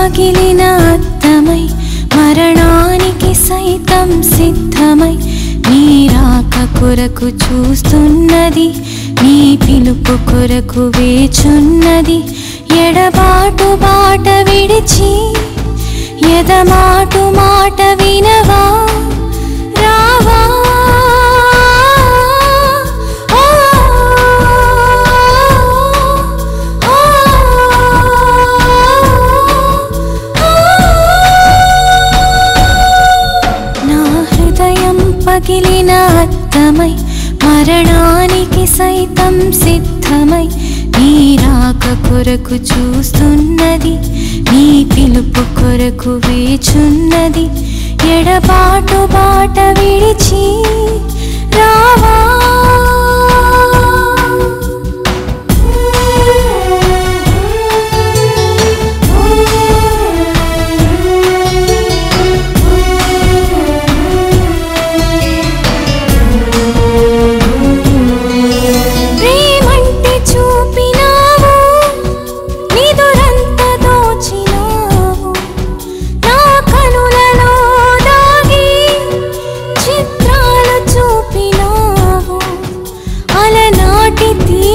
పగిలిన అర్థమై మరణానికి సైతం సిద్ధమై నీ రాక కొరకు చూస్తున్నది నీ పిలుపు కొరకు వేచున్నది. ఎడబాటు బాట విడిచి ఎదమాటు మాట వినవా? పగిలిన అత్తమై మరణానికి సైతం సిద్ధమై నీ రాక కొరకు చూస్తున్నది నీ పిలుపు కొరకు వేచున్నది ఎడబాటు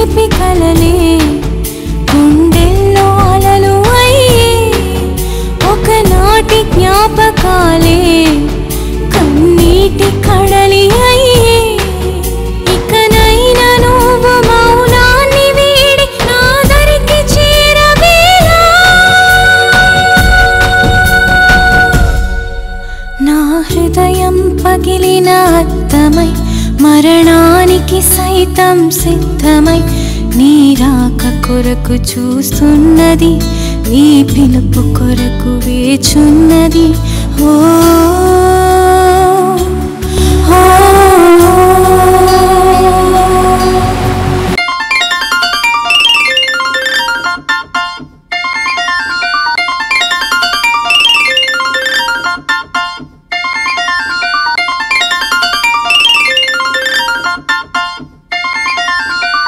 తీపి కలలే. గుండెల్లో అలలు అయ్యే ఒకనాటి జ్ఞాపకాలే. కన్నీటి కడలి అయ్యే. ఇకనైనా నువ్వు మౌనాన్ని వీడి నా దరికి చేరవేలా. నా హృదయం పగిలిన అద్దమై మరణానికి సైతం సిద్ధమై నీ రాక కొరకు చూస్తున్నది నీ పిలుపు కొరకు వేచున్నది.